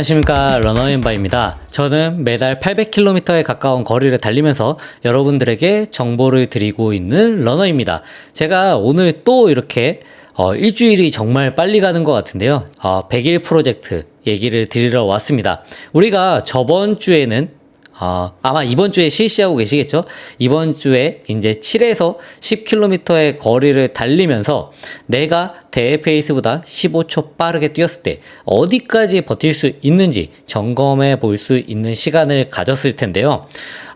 네, 안녕하십니까. 러너인바입니다. 저는 매달 800km에 가까운 거리를 달리면서 여러분들에게 정보를 드리고 있는 러너입니다. 제가 오늘 또 이렇게 어, 일주일이 정말 빨리 가는 것 같은데요. 어, 100일 프로젝트 얘기를 드리러 왔습니다. 우리가 저번 주에는 어, 아마 이번 주에 실시하고 계시겠죠? 이번 주에 이제 7에서 10km의 거리를 달리면서 내가 대회 페이스보다 15초 빠르게 뛰었을 때 어디까지 버틸 수 있는지 점검해 볼 수 있는 시간을 가졌을 텐데요.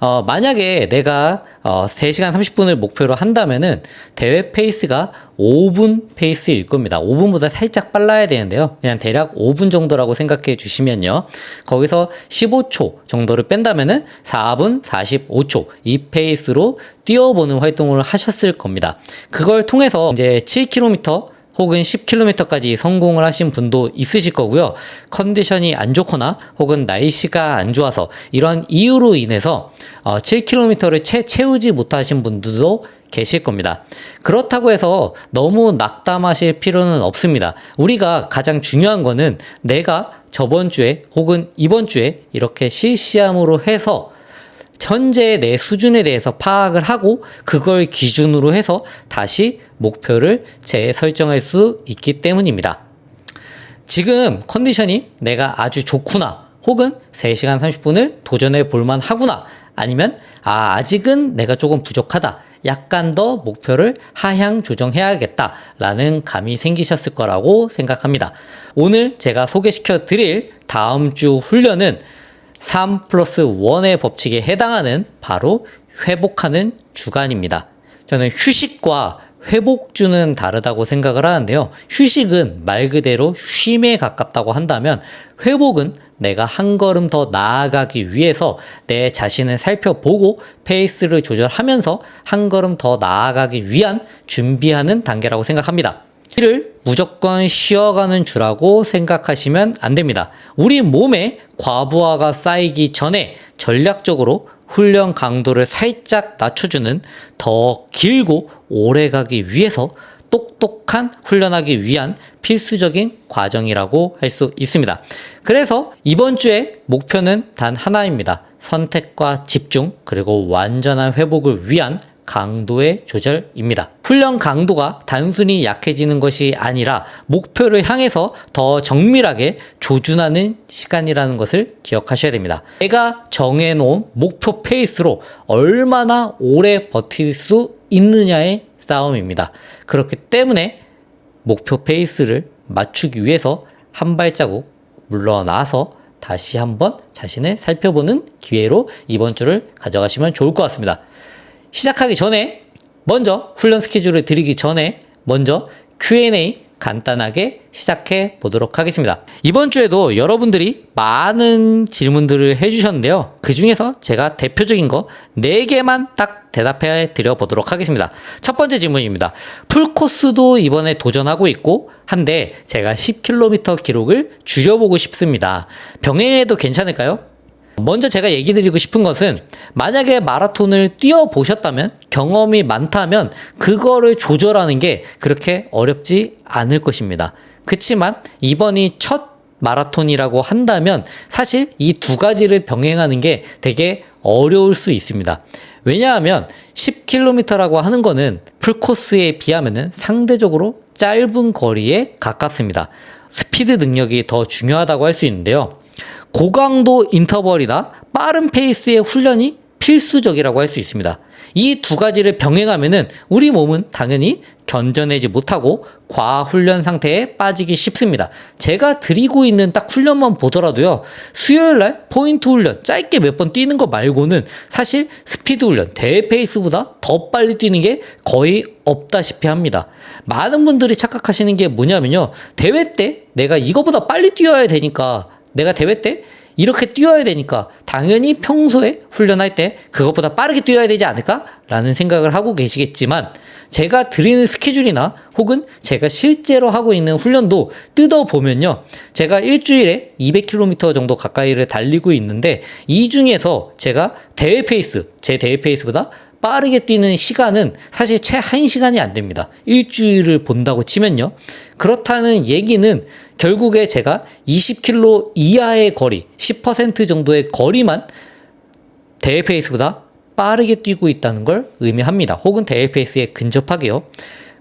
어, 만약에 내가 어, 3시간 30분을 목표로 한다면은 대회 페이스가 5분 페이스일 겁니다. 5분보다 살짝 빨라야 되는데요. 그냥 대략 5분 정도라고 생각해 주시면요. 거기서 15초 정도를 뺀다면은 4분 45초 이 페이스로 뛰어보는 활동을 하셨을 겁니다. 그걸 통해서 이제 7km 혹은 10km까지 성공을 하신 분도 있으실 거고요. 컨디션이 안 좋거나 혹은 날씨가 안 좋아서 이런 이유로 인해서 어, 7km를 채 채우지 못하신 분들도 계실 겁니다. 그렇다고 해서 너무 낙담하실 필요는 없습니다. 우리가 가장 중요한 거는 내가 저번 주에 혹은 이번 주에 이렇게 실시함으로 해서 현재 내 수준에 대해서 파악을 하고 그걸 기준으로 해서 다시 목표를 재설정할 수 있기 때문입니다. 지금 컨디션이 내가 아주 좋구나 혹은 3시간 30분을 도전해 볼만 하구나 아니면 아 아직은 내가 조금 부족하다 약간 더 목표를 하향 조정해야겠다 라는 감이 생기셨을 거라고 생각합니다. 오늘 제가 소개시켜 드릴 다음 주 훈련은 3 플러스 1의 법칙에 해당하는 바로 회복하는 주간입니다. 저는 휴식과 회복주는 다르다고 생각을 하는데요. 휴식은 말 그대로 쉼에 가깝다고 한다면 회복은 내가 한 걸음 더 나아가기 위해서 내 자신을 살펴보고 페이스를 조절하면서 한 걸음 더 나아가기 위한 준비하는 단계라고 생각합니다. 이를 무조건 쉬어가는 주라고 생각하시면 안 됩니다. 우리 몸에 과부하가 쌓이기 전에 전략적으로 훈련 강도를 살짝 낮춰주는 더 길고 오래 가기 위해서 똑똑한 훈련하기 위한 필수적인 과정이라고 할 수 있습니다. 그래서 이번 주에 목표는 단 하나입니다. 선택과 집중, 그리고 완전한 회복을 위한 강도의 조절입니다. 훈련 강도가 단순히 약해지는 것이 아니라 목표를 향해서 더 정밀하게 조준하는 시간이라는 것을 기억하셔야 됩니다. 내가 정해놓은 목표 페이스로 얼마나 오래 버틸 수 있느냐의 싸움입니다. 그렇기 때문에 목표 페이스를 맞추기 위해서 한 발자국 물러나서 다시 한번 자신을 살펴보는 기회로 이번 주를 가져가시면 좋을 것 같습니다. 시작하기 전에 먼저 훈련 스케줄을 드리기 전에 먼저 Q&A 간단하게 시작해 보도록 하겠습니다. 이번 주에도 여러분들이 많은 질문들을 해주셨는데요. 그 중에서 제가 대표적인 거 4개만 딱 대답해 드려 보도록 하겠습니다. 첫 번째 질문입니다. 풀코스도 이번에 도전하고 있고 한데 제가 10km 기록을 줄여보고 싶습니다. 병행해도 괜찮을까요? 먼저 제가 얘기 드리고 싶은 것은 만약에 마라톤을 뛰어 보셨다면 경험이 많다면 그거를 조절하는 게 그렇게 어렵지 않을 것입니다. 그렇지만 이번이 첫 마라톤이라고 한다면 사실 이 두 가지를 병행하는 게 되게 어려울 수 있습니다. 왜냐하면 10km라고 하는 거는 풀코스에 비하면 상대적으로 짧은 거리에 가깝습니다. 스피드 능력이 더 중요하다고 할 수 있는데요. 고강도 인터벌이나 빠른 페이스의 훈련이 필수적이라고 할 수 있습니다. 이 두 가지를 병행하면은 우리 몸은 당연히 견뎌내지 못하고 과훈련 상태에 빠지기 쉽습니다. 제가 드리고 있는 딱 훈련만 보더라도요. 수요일 날 포인트 훈련 짧게 몇 번 뛰는 거 말고는 사실 스피드 훈련 대회 페이스보다 더 빨리 뛰는 게 거의 없다시피 합니다. 많은 분들이 착각하시는 게 뭐냐면요. 대회 때 내가 이거보다 빨리 뛰어야 되니까 내가 대회 때 이렇게 뛰어야 되니까 당연히 평소에 훈련할 때 그것보다 빠르게 뛰어야 되지 않을까? 라는 생각을 하고 계시겠지만 제가 드리는 스케줄이나 혹은 제가 실제로 하고 있는 훈련도 뜯어보면요. 제가 일주일에 200km 정도 가까이를 달리고 있는데 이 중에서 제가 대회 페이스, 제 대회 페이스보다 빠르게 뛰는 시간은 사실 채 1시간이 안 됩니다. 일주일을 본다고 치면요. 그렇다는 얘기는 결국에 제가 20km 이하의 거리, 10% 정도의 거리만 대회 페이스보다 빠르게 뛰고 있다는 걸 의미합니다. 혹은 대회 페이스에 근접하게요.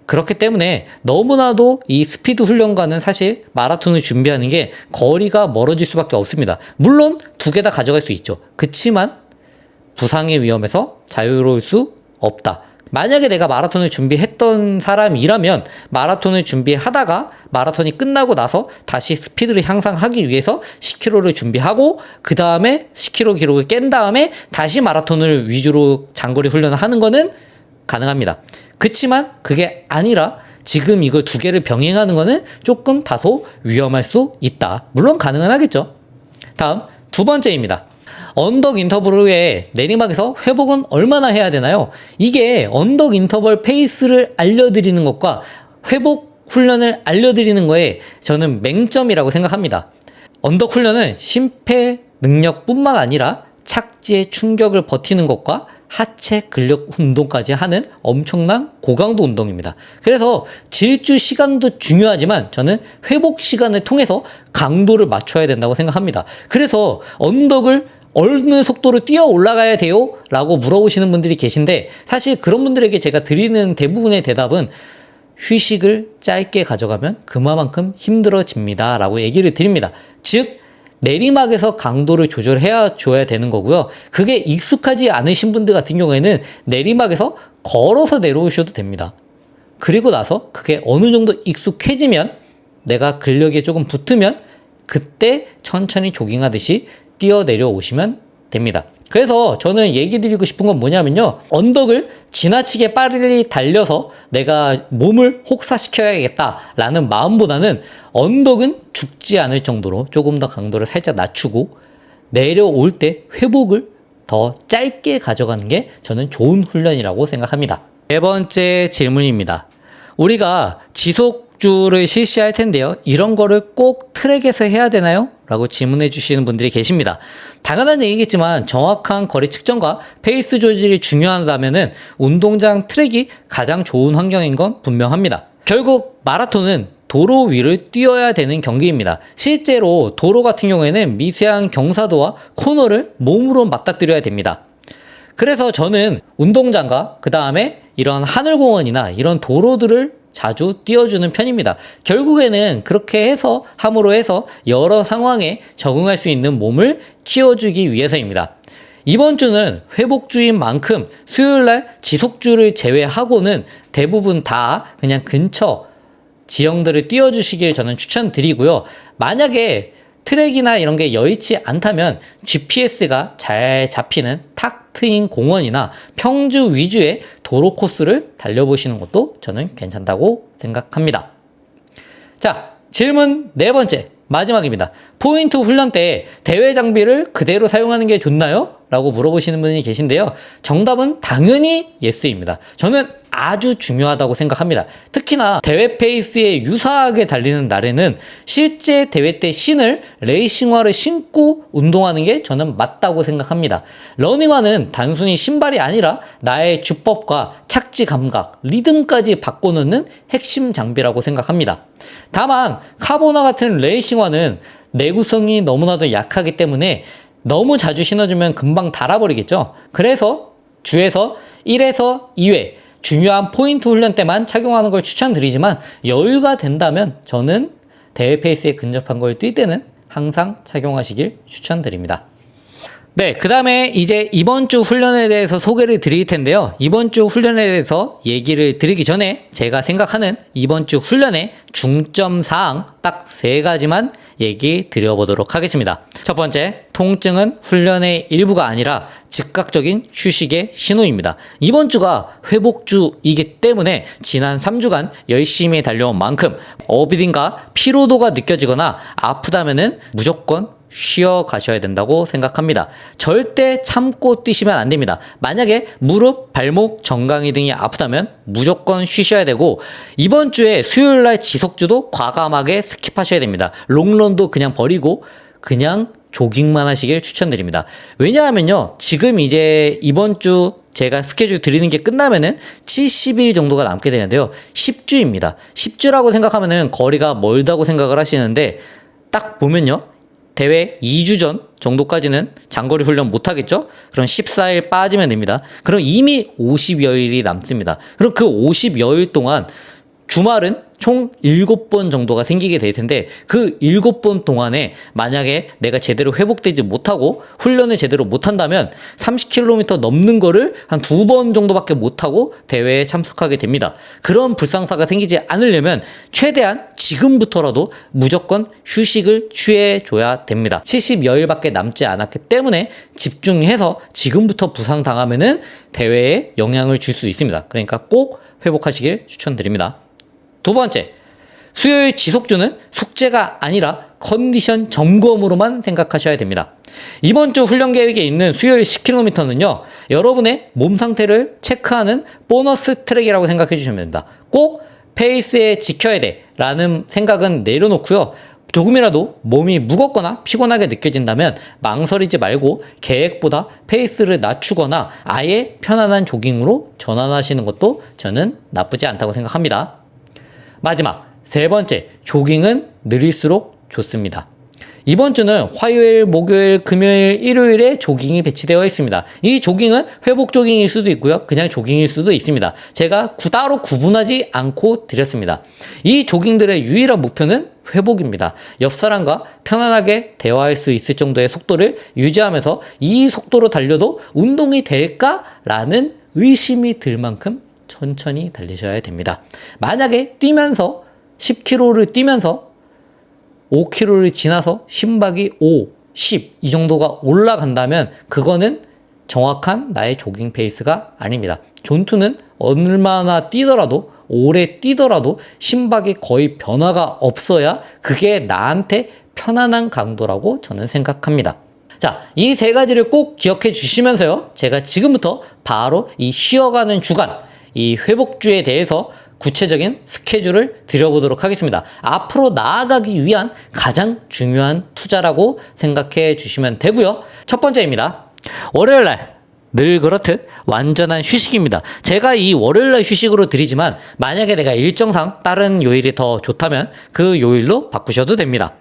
그렇기 때문에 너무나도 이 스피드 훈련과는 사실 마라톤을 준비하는 게 거리가 멀어질 수밖에 없습니다. 물론 두 개 다 가져갈 수 있죠. 그치만 부상의 위험에서 자유로울 수 없다. 만약에 내가 마라톤을 준비했던 사람이라면 마라톤을 준비하다가 마라톤이 끝나고 나서 다시 스피드를 향상하기 위해서 10km를 준비하고 그 다음에 10km 기록을 깬 다음에 다시 마라톤을 위주로 장거리 훈련을 하는 거는 가능합니다. 그치만 그게 아니라 지금 이거 두 개를 병행하는 거는 조금 다소 위험할 수 있다. 물론 가능은 하겠죠. 다음 두 번째입니다. 언덕 인터벌 후에 내리막에서 회복은 얼마나 해야 되나요? 이게 언덕 인터벌 페이스를 알려드리는 것과 회복 훈련을 알려드리는 거에 저는 맹점이라고 생각합니다. 언덕 훈련은 심폐 능력뿐만 아니라 착지의 충격을 버티는 것과 하체 근력 운동까지 하는 엄청난 고강도 운동입니다. 그래서 질주 시간도 중요하지만 저는 회복 시간을 통해서 강도를 맞춰야 된다고 생각합니다. 그래서 언덕을 어느 속도로 뛰어 올라가야 돼요? 라고 물어보시는 분들이 계신데 사실 그런 분들에게 제가 드리는 대부분의 대답은 휴식을 짧게 가져가면 그만큼 힘들어집니다. 라고 얘기를 드립니다. 즉, 내리막에서 강도를 조절해야 줘야 되는 거고요. 그게 익숙하지 않으신 분들 같은 경우에는 내리막에서 걸어서 내려오셔도 됩니다. 그리고 나서 그게 어느 정도 익숙해지면 내가 근력에 조금 붙으면 그때 천천히 조깅하듯이 뛰어 내려오시면 됩니다. 그래서 저는 얘기 드리고 싶은 건 뭐냐면요. 언덕을 지나치게 빨리 달려서 내가 몸을 혹사시켜야겠다라는 마음보다는 언덕은 죽지 않을 정도로 조금 더 강도를 살짝 낮추고 내려올 때 회복을 더 짧게 가져가는 게 저는 좋은 훈련이라고 생각합니다. 네 번째 질문입니다. 우리가 지속 주를 실시할 텐데요. 이런 거를 꼭 트랙에서 해야 되나요? 라고 질문해 주시는 분들이 계십니다. 당연한 얘기겠지만 정확한 거리 측정과 페이스 조절이 중요하다면은 운동장 트랙이 가장 좋은 환경인 건 분명합니다. 결국 마라톤은 도로 위를 뛰어야 되는 경기입니다. 실제로 도로 같은 경우에는 미세한 경사도와 코너를 몸으로 맞닥뜨려야 됩니다. 그래서 저는 운동장과 그 다음에 이런 하늘공원이나 이런 도로들을 자주 띄워주는 편입니다. 결국에는 그렇게 해서 함으로 해서 여러 상황에 적응할 수 있는 몸을 키워주기 위해서입니다. 이번 주는 회복주인 만큼 수요일날 지속주를 제외하고는 대부분 다 그냥 근처 지형들을 띄워주시길 저는 추천드리고요. 만약에 트랙이나 이런 게 여의치 않다면 GPS가 잘 잡히는 탁 트인 공원이나 평주 위주의 도로 코스를 달려보시는 것도 저는 괜찮다고 생각합니다. 자, 질문 네 번째. 마지막입니다. 포인트 훈련 때 대회 장비를 그대로 사용하는 게 좋나요? 라고 물어보시는 분이 계신데요. 정답은 당연히 예스입니다. 저는 아주 중요하다고 생각합니다. 특히나 대회 페이스에 유사하게 달리는 날에는 실제 대회 때 신을 레이싱화를 신고 운동하는 게 저는 맞다고 생각합니다. 러닝화는 단순히 신발이 아니라 나의 주법과 착지 감각, 리듬까지 바꿔놓는 핵심 장비라고 생각합니다. 다만 카보나 같은 레이싱화는 내구성이 너무나도 약하기 때문에 너무 자주 신어주면 금방 닳아버리겠죠. 그래서 주에서 1에서 2회 중요한 포인트 훈련 때만 착용하는 걸 추천드리지만 여유가 된다면 저는 대회 페이스에 근접한 걸 뛸 때는 항상 착용하시길 추천드립니다. 네, 그 다음에 이제 이번 주 훈련에 대해서 소개를 드릴 텐데요. 이번 주 훈련에 대해서 얘기를 드리기 전에 제가 생각하는 이번 주 훈련의 중점 사항 딱 세 가지만 얘기 드려보도록 하겠습니다. 첫 번째, 통증은 훈련의 일부가 아니라 즉각적인 휴식의 신호입니다. 이번 주가 회복주이기 때문에 지난 3주간 열심히 달려온 만큼 어디든가 피로도가 느껴지거나 아프다면은 무조건 쉬어 가셔야 된다고 생각합니다. 절대 참고 뛰시면 안 됩니다. 만약에 무릎, 발목, 정강이 등이 아프다면 무조건 쉬셔야 되고 이번 주에 수요일 날 지속주도 과감하게 스킵하셔야 됩니다. 롱런도 그냥 버리고 그냥 조깅만 하시길 추천드립니다. 왜냐하면요. 지금 이제 이번 주 제가 스케줄 드리는 게 끝나면은 70일 정도가 남게 되는데요. 10주입니다. 10주라고 생각하면은 거리가 멀다고 생각을 하시는데 딱 보면요. 대회 2주 전 정도까지는 장거리 훈련 못 하겠죠? 그럼 14일 빠지면 됩니다. 그럼 이미 50여일이 남습니다. 그럼 그 50여일 동안 주말은 총 7번 정도가 생기게 될 텐데 그 7번 동안에 만약에 내가 제대로 회복되지 못하고 훈련을 제대로 못한다면 30km 넘는 거를 한 두 번 정도밖에 못하고 대회에 참석하게 됩니다. 그런 불상사가 생기지 않으려면 최대한 지금부터라도 무조건 휴식을 취해줘야 됩니다. 70여일밖에 남지 않았기 때문에 집중해서 지금부터 부상당하면은 대회에 영향을 줄 수 있습니다. 그러니까 꼭 회복하시길 추천드립니다. 두 번째, 수요일 지속주는 숙제가 아니라 컨디션 점검으로만 생각하셔야 됩니다. 이번 주 훈련 계획에 있는 수요일 10km는요, 여러분의 몸 상태를 체크하는 보너스 트랙이라고 생각해 주시면 됩니다. 꼭 페이스에 지켜야 돼 라는 생각은 내려놓고요. 조금이라도 몸이 무겁거나 피곤하게 느껴진다면 망설이지 말고 계획보다 페이스를 낮추거나 아예 편안한 조깅으로 전환하시는 것도 저는 나쁘지 않다고 생각합니다. 마지막 세 번째 조깅은 느릴수록 좋습니다. 이번 주는 화요일, 목요일, 금요일, 일요일에 조깅이 배치되어 있습니다. 이 조깅은 회복 조깅일 수도 있고요. 그냥 조깅일 수도 있습니다. 제가 구- 따로 구분하지 않고 드렸습니다. 이 조깅들의 유일한 목표는 회복입니다. 옆 사람과 편안하게 대화할 수 있을 정도의 속도를 유지하면서 이 속도로 달려도 운동이 될까라는 의심이 들 만큼 천천히 달리셔야 됩니다. 만약에 뛰면서 10km를 뛰면서 5km를 지나서 심박이 5, 10 이 정도가 올라간다면 그거는 정확한 나의 조깅 페이스가 아닙니다. 존투는 얼마나 뛰더라도 오래 뛰더라도 심박이 거의 변화가 없어야 그게 나한테 편안한 강도라고 저는 생각합니다. 자, 이 세 가지를 꼭 기억해 주시면서요. 제가 지금부터 바로 이 쉬어가는 주간, 이 회복주에 대해서 구체적인 스케줄을 드려보도록 하겠습니다. 앞으로 나아가기 위한 가장 중요한 투자라고 생각해 주시면 되고요. 첫 번째입니다. 월요일 날. 늘 그렇듯 완전한 휴식입니다. 제가 이 월요일 날 휴식으로 드리지만 만약에 내가 일정상 다른 요일이 더 좋다면 그 요일로 바꾸셔도 됩니다.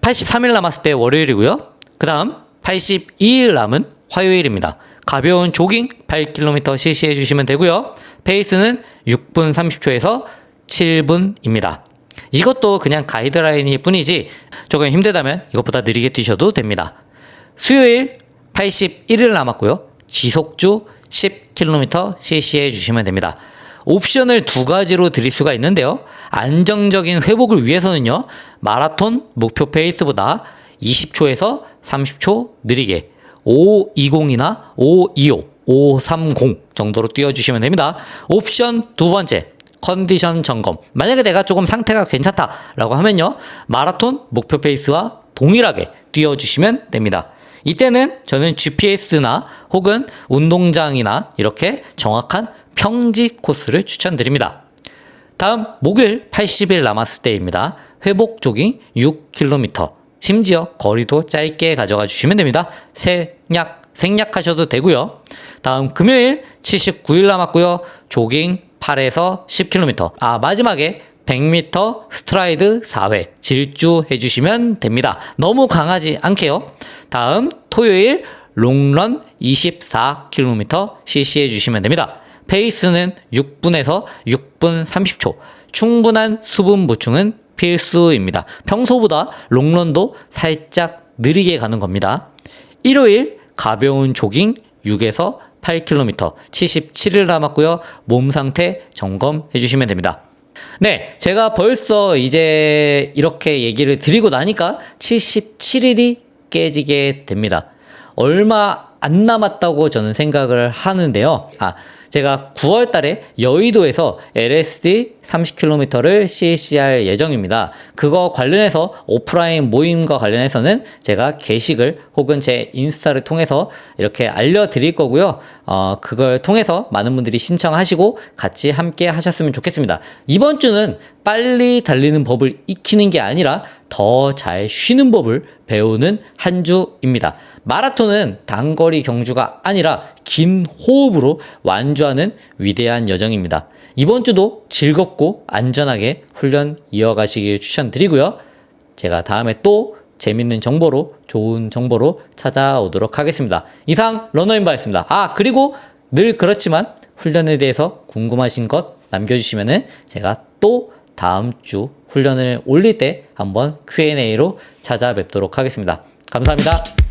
83일 남았을 때 월요일이고요. 그 다음 82일 남은 화요일입니다. 가벼운 조깅 8km 실시해 주시면 되고요. 페이스는 6분 30초에서 7분입니다. 이것도 그냥 가이드라인일 뿐이지 조금 힘들다면 이것보다 느리게 뛰셔도 됩니다. 수요일 81일 남았고요. 지속주 10km 실시해 주시면 됩니다. 옵션을 두 가지로 드릴 수가 있는데요. 안정적인 회복을 위해서는요. 마라톤 목표 페이스보다 20초에서 30초 느리게 520이나 525, 530 정도로 뛰어주시면 됩니다. 옵션 두 번째. 컨디션 점검. 만약에 내가 조금 상태가 괜찮다라고 하면요. 마라톤 목표 페이스와 동일하게 뛰어주시면 됩니다. 이때는 저는 GPS나 혹은 운동장이나 이렇게 정확한 평지 코스를 추천드립니다. 다음 목요일 80일 남았을 때입니다. 회복 조깅 6km. 심지어 거리도 짧게 가져가 주시면 됩니다. 생략, 생략하셔도 되고요. 다음 금요일 79일 남았고요. 조깅 8에서 10km. 아, 마지막에 100m 스트라이드 4회 질주 해 주시면 됩니다. 너무 강하지 않게요. 다음 토요일 롱런 24km 실시해 주시면 됩니다. 페이스는 6분에서 6분 30초. 충분한 수분 보충은 필수입니다. 평소보다 롱런도 살짝 느리게 가는 겁니다. 일요일 가벼운 조깅 6에서 8km 77일 남았고요. 몸 상태 점검해 주시면 됩니다. 네, 제가 벌써 이제 이렇게 얘기를 드리고 나니까 77일이 깨지게 됩니다. 얼마 안 남았다고 저는 생각을 하는데요. 아, 제가 9월 달에 여의도에서 LSD 30km를 실시할 예정입니다. 그거 관련해서 오프라인 모임과 관련해서는 제가 게시글 혹은 제 인스타를 통해서 이렇게 알려드릴 거고요. 어, 그걸 통해서 많은 분들이 신청하시고 같이 함께 하셨으면 좋겠습니다. 이번 주는 빨리 달리는 법을 익히는 게 아니라 더 잘 쉬는 법을 배우는 한 주입니다. 마라톤은 단거리 경주가 아니라 긴 호흡으로 완주하는 위대한 여정입니다. 이번 주도 즐겁고 안전하게 훈련 이어가시길 추천드리고요. 제가 다음에 또 재밌는 정보로 좋은 정보로 찾아오도록 하겠습니다. 이상 러너인바였습니다. 아 그리고 늘 그렇지만 훈련에 대해서 궁금하신 것 남겨주시면은 제가 또 다음 주 훈련을 올릴 때 한번 Q&A로 찾아뵙도록 하겠습니다. 감사합니다.